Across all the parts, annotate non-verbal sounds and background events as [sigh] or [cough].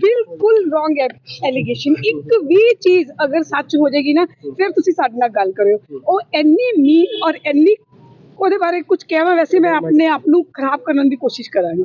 ਬਿਲਕੁਲ wrong allegation ਇੱਕ ਵੀ ਚੀਜ਼ ਅਗਰ ਸੱਚ ਹੋ ਜਾਏਗੀ ਨਾ ਫਿਰ ਤੁਸੀਂ ਸਾਡੇ ਨਾਲ ਗੱਲ ਕਰਿਓ। ਉਹ ਇੰਨੀ ਮੀਨ ਔਰ ਇੰਨੀ ਉਹਦੇ ਬਾਰੇ ਕੁਝ ਕਹਿਵਾ ਵੈਸੇ ਮੈਂ ਆਪਣੇ ਆਪ ਨੂੰ ਖਰਾਬ ਕਰਨ ਦੀ ਕੋਸ਼ਿਸ਼ ਕਰਾਂਗੀ।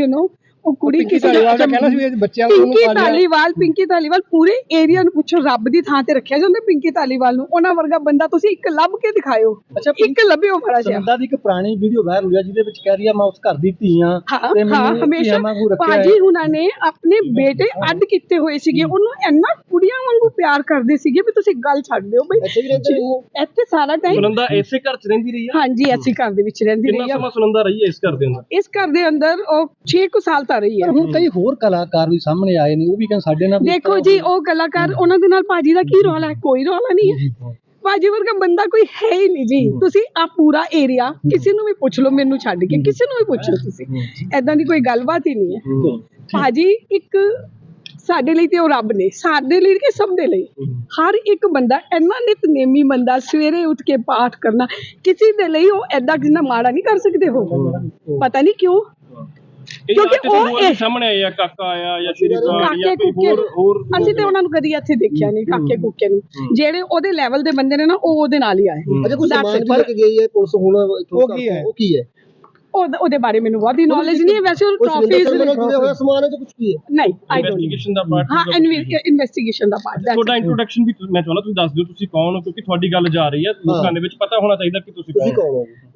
ਯੂ نو ਉਹ ਕੁੜੀ ਕਿਸੇ ਧਾਲੀਵਾਲ ਦਾ ਕਹਿਣਾ ਸੀ ਬੱਚਿਆਂ ਨੂੰ ਉਹਨੂੰ ਪਿੰਕੀ। ਧਾਲੀਵਾਲ ਪਿੰਕੀ ਧਾਲੀਵਾਲ ਪੂਰੇ ਏਰੀਆ ਨੂੰ ਪੁੱਛੋ ਰੱਬ ਦੀ ਥਾਂ ਤੇ ਰੱਖਿਆ ਜਾਂਦਾ ਪਿੰਕੀ ਧਾਲੀਵਾਲ ਨੂੰ ਉਹਨਾਂ ਵਰਗਾ ਬੰਦਾ ਤੁਸੀਂ ਇੱਕ ਲੱਭ ਕੇ ਦਿਖਾਇਓ ਅੱਛਾ, ਇੱਕ ਲੱਭਿਓ ਬੜਾ ਜਿਹਾ ਸੁਨੰਦਾ ਦੀ ਇੱਕ ਪੁਰਾਣੀ ਵੀਡੀਓ ਵਾਇਰਲ ਹੋਈ ਆ ਜਿਹਦੇ ਵਿੱਚ ਕਹਿ ਰਹੀ ਆ ਮੈਂ ਉਸ ਘਰ ਦੀ ਧੀ ਆ ਤੇ ਮੈਨੂੰ ਹਮੇਸ਼ਾ ਭਾਜੀ। ਹੁਣਾਂ ਨੇ ਆਪਣੇ ਬੇਟੇ ਅੱਡ ਕੀਤੇ ਹੋਏ ਸੀਗੇ ਉਹਨੂੰ ਇੰਨਾ ਕੁੜੀਆਂ ਵਾਂਗੂ ਪਿਆਰ ਕਰਦੇ ਸੀਗੇ ਵੀ ਤੁਸੀਂ ਗੱਲ ਛੱਡ ਦਿਓ ਬਈ। ਇੱਥੇ ਵੀ ਰਹਿੰਦੇ ਨੇ ਉਹ? ਇੱਥੇ ਸਾਰਾ ਟਾਈਮ ਸੁਨੰਦਾ ਇਸੇ ਘਰ ਚ ਰਹਿੰਦੀ ਰਹੀ ਆ? ਹਾਂਜੀ ਐਸੀ ਘਰ ਦੇ ਵਿੱਚ ਰਹਿੰਦੀ ਕਿੰਨਾ ਰਹੀ ਆ। ਸਮਾਂ ਸੁਨੰਦਾ ਰਹੀ ਹੈ ਇਸ ਘਰ ਦੇ ਅੰਦਰ? ਇਸ ਘਰ ਦੇ ਅੰਦਰ ਉਹ 6 ਕੁ ਸਾਲ ਤਾਂ ਰਹੀ ਹੈ ਹੁਣ ਕਈ ਹੋਰ ਕਲਾਕਾਰ ਵੀ ਸਾਹਮਣੇ ਆਏ ਨੇ ਉਹ ਵੀ ਕਹਿੰਦੇ ਸਾਡੇ ਨਾਲ ਵੀ ਦੇਖੋ ਜੀ ਉਹ ਕਲਾਕਾਰ ਉਹਨਾਂ ਦੇ ਨਾਲ ਭਾਜੀ ਦਾ ਕੀ ਰੌਲਾ ਹੈ? ਕੋਈ ਰੌਲਾ ਨਹੀਂ ਹੈ। ਭਾਜੀ ਵਰਗਾ ਬੰਦਾ ਕੋਈ ਹੈ ਹੀ ਨਹੀਂ ਜੀ। ਤੁਸੀਂ ਆ ਪੂਰਾ ਏਰੀਆ ਕਿਸੇ ਨੂੰ ਵੀ ਪੁੱਛ ਲਓ ਮੈਨੂੰ ਛੱਡ ਕੇ ਕਿਸੇ ਨੂੰ ਵੀ ਪੁੱਛ ਲਓ ਤੁਸੀਂ। ਐਦਾਂ ਦੀ ਕੋਈ ਗੱਲਬਾਤ ਹੀ ਨਹੀਂ ਹੈ। ਭਾਜੀ ਇੱਕ ਸਾਡੇ ਲਈ ਤੇ ਉਹ ਰੱਬ ਨੇ ਸਾਡੇ ਲਈ ਕਿ ਸਭ ਦੇ ਲਈ? ਹਰ ਇੱਕ ਬੰਦਾ ਇੰਨਾ ਨਿਤਨੇਮੀ ਬੰਦਾ ਸਵੇਰੇ ਉੱਠ ਕੇ ਪਾਠ ਕਰਨਾ ਕਿਸੇ ਦੇ ਲਈ ਉਹ ਐਦਾਂ ਕਿੰਨਾ ਮਾੜਾ ਨਹੀਂ ਕਰ ਸਕਦੇ ਹੋ ਪਤਾ ਨਹੀਂ ਕਿਉਂ? ਕਿਉਂਕਿ ਉਹ ਇਹ- ਸਾਹਮਣੇ ਆਏ ਆ ਕਾਕਾ ਆਇਆ ਜਾਂ ਸ਼੍ਰੀ ਗਾਰਡ ਜਾਂ ਕਾਕੇ ਕੋਈ ਕੁੱਕੇ ਹੋਰ ਹੋਰ ਅਸੀਂ ਤੇ ਉਹਨਾਂ ਨੂੰ ਕਦੀ ਇੱਥੇ ਦੇਖਿਆ ਨਹੀਂ ਕਾਕੇ ਕੁੱਕੇ ਨੂੰ। ਜਿਹੜੇ ਉਹਦੇ ਲੈਵਲ ਦੇ ਬੰਦੇ ਨੇ ਨਾ ਉਹ ਉਹਦੇ ਨਾਲ ਹੀ ਆਏ। ਅਜੇ ਕੁਝ That's ਸਮਾਨ it. ਵੀ ਲੈ ਕੇ ਗਈ ਹੈ ਪੁਲਿਸ ਹੁਣ ਉਹ ਕੀ ਹੈ? ਉਹ ਕੀ ਹੈ? ਉਹ- ਉਹਦੇ ਬਾਰੇ ਮੈਨੂੰ ਬਹੁਤੀ ਨੌਲੇਜ ਨਹੀਂ ਹੈ। ਵੈਸੇ ਉਹ ਟਰਾਫੀਜ਼ ਹੋਇਆ ਸਮਾਨ ਹੈ ਜਾਂ ਕੁਝ ਕੀ ਹੈ? ਨਹੀਂ ਆਈ ਡੋਨਟ ਇਨਵੈਸਟੀਗੇਸ਼ਨ ਦਾ ਪਾਰਟ ਹਾਂ ਇਨਵੈਸਟੀਗੇਸ਼ਨ ਦਾ ਪਾਰਟ ਤੁਹਾਡਾ ਇੰਟਰੋਡਕਸ਼ਨ ਵੀ ਮੈਂ ਚਾਹੁੰਦਾ ਤੁਸੀਂ ਦੱਸ ਦਿਓ ਤੁਸੀਂ ਕੌਣ ਹੋ ਕਿਉਂਕਿ ਤੁਹਾਡੀ ਗੱਲ ਜਾ ਰਹੀ ਹੈ। ਲੋਕਾਂ ਦੇ ਵਿੱਚ ਪਤਾ ਹੋਣਾ ਚਾਹੀਦਾ ਕਿ ਤੁਸੀਂ ਤੁਸੀਂ ਕੌਣ ਹੋ। ਕੌਣ ਹੋ?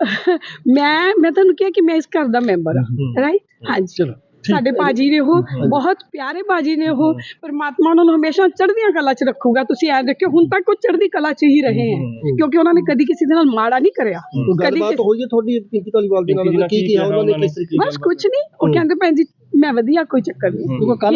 [laughs] ਮੈਂ ਮੈਂ ਤੁਹਾਨੂੰ ਕਿਹਾ ਕਿ ਮੈਂ ਇਸ ਘਰ ਦਾ ਮੈਂਬਰ ਹਾਂ ਰਾਈਟ ਹਾਂਜੀ। ਚਲੋ। ਸਾਡੇ ਬਾਜੀ ਨੇ ਉਹ ਬਹੁਤ ਪਿਆਰੇ ਬਾਜੀ ਨੇ ਉਹ ਪਰਮਾਤਮਾ ਉਹਨਾਂ ਨੂੰ ਹਮੇਸ਼ਾ ਚੜ੍ਹਦੀਆਂ ਕਲਾ 'ਚ ਰੱਖੂਗਾ। ਤੁਸੀਂ ਐ ਦੇਖਿਓ ਹੁਣ ਤੱਕ ਉਹ ਚੜ੍ਹਦੀ ਕਲਾ 'ਚ ਹੀ ਰਹੇ ਹੈ। ਕਿਉਂਕਿ ਉਹਨਾਂ ਨੇ ਕਦੀ ਕਿਸੇ ਦੇ ਨਾਲ ਮਾੜਾ ਨਹੀਂ ਕਰਿਆ। ਕਦੀ ਗੱਲਬਾਤ ਕਿਸੇ- ਹੋਈ ਹੈ ਤੁਹਾਡੀ ਪਿੰਕੀ ਧਾਲੀਵਾਲ ਦੇ ਨਾਲ? ਕੀ ਕੀ ਉਹਨਾਂ ਨੇ ਕਿਸ ਤਰੀਕੇ ਬਸ ਕੁਝ ਨਹੀਂ। ਉਹ ਕਹਿੰਦੇ ਭੈਣ ਜੀ ਮੈਂ ਵਧੀਆ ਕੋਈ ਚੱਕਰ ਨਹੀਂ।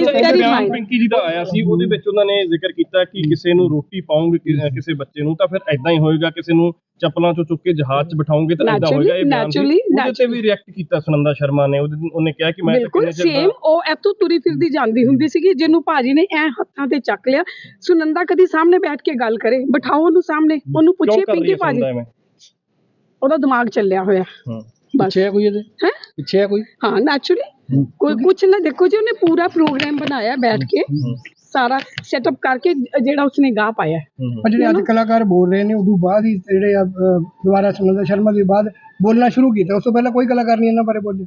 very ਬਿਆਨ fine. ਪਿੰਕੀ ਜੀ ਦਾ ਆਇਆ ਸੀ ਉਹਦੇ ਵਿੱਚ ਉਹਨਾਂ ਨੇ ਜ਼ਿਕਰ ਕੀਤਾ ਕਿ ਕਿਸੇ ਨੂੰ ਰੋਟੀ ਪਾਉਂਗੇ ਕਿਸੇ ਬੱਚੇ ਨੂੰ ਤਾਂ ਫਿਰ ਐਦਾਂ ਹੀ ਹੋਏਗਾ ਕਿਸੇ ਨੂੰ ਚੱਪਲਾਂ ਚੋਂ ਚੁੱਕ ਕੇ ਜਹਾਜ਼ 'ਚ ਬਿਠਾਉਂਗੇ ਤਾਂ Naturally, ਹੋਏਗਾ ਇਹ ਬਿਆਨ ਸੀ। ਉਹਦੇ ਤੇ ਵੀ ਰਿਐਕਟ ਕੀਤਾ ਸੁਨੰਦਾ ਸ਼ਰਮਾ ਨੇ। ਉਹਦੇ ਉਹਨੇ ਕਿਹਾ ਕਿ ਮੈਂ ਤਾਂ ਬਿਲਕੁਲ ਕਿੰਨੇ ਚਿਰ ਸੇਮ ਉਹ ਇੱਥੋਂ ਤੁਰੀ ਫਿਰਦੀ ਜਾਂਦੀ ਹੁੰਦੀ ਸੀਗੀ ਜਿਹਨੂੰ ਭਾਜੀ ਨੇ ਐ ਹੱਥਾਂ ਤੇ ਚੱਕ ਲਿਆ। ਸੁਨੰਦਾ ਕਦੀ ਸਾਹਮਣੇ ਬੈਠ ਕੇ ਗੱਲ ਕਰੇ ਬਿਠਾਓ ਉਹਨੂੰ ਸਾਹਮਣੇ ਉਹਨੂੰ ਕਿਉਂ ਪੁੱਛੇ ਕਰ ਰਹੀ ਪਿੰਕੀ ਹੈ ਭਾਜੀ? ਸੁਨੰਦਾ ਐਵੇਂ? ਉਹਦਾ ਦਿਮਾਗ ਚੱਲਿਆ ਹੋਇਆ। ਹਾਂ। ਬਸ। ਪਿੱਛੇ ਹੈ ਕੋਈ ਇਹਦੇ? ਹੈ? ਪਿੱਛੇ ਹੈ ਕੋਈ? ਹਾਂ ਨੈਚੁਰਲੀ ਕੋਈ ਕੁਛ ਨਾ ਦੇਖੋ ਜੀ ਉਹਨੇ ਪੂਰਾ ਪ੍ਰੋਗਰਾਮ ਬਣਾਇਆ ਬੈਠ ਕੇ। ਸਾਰਾ ਸੈਟਅਪ ਕਰਕੇ ਜਿਹੜਾ ਉਸਨੇ ਗਾ ਪਾਇਆ ਹੈ। ਪਰ ਜਿਹੜੇ ਅੱਜ ਕਲਾਕਾਰ ਬੋਲ ਰਹੇ ਨੇ ਉਦੋਂ ਬਾਅਦ ਹੀ ਜਿਹੜੇ ਆ, ਅ, ਦੁਬਾਰਾ ਸੁਨੰਦਾ ਸ਼ਰਮਾ ਦੇ ਬਾਅਦ ਬੋਲਣਾ ਸ਼ੁਰੂ ਕੀਤਾ। ਉਸ ਤੋਂ ਪਹਿਲਾਂ ਕੋਈ ਕਲਾਕਾਰ ਨਹੀਂ ਇਹਨਾਂ ਬਾਰੇ ਬੋਲੇ।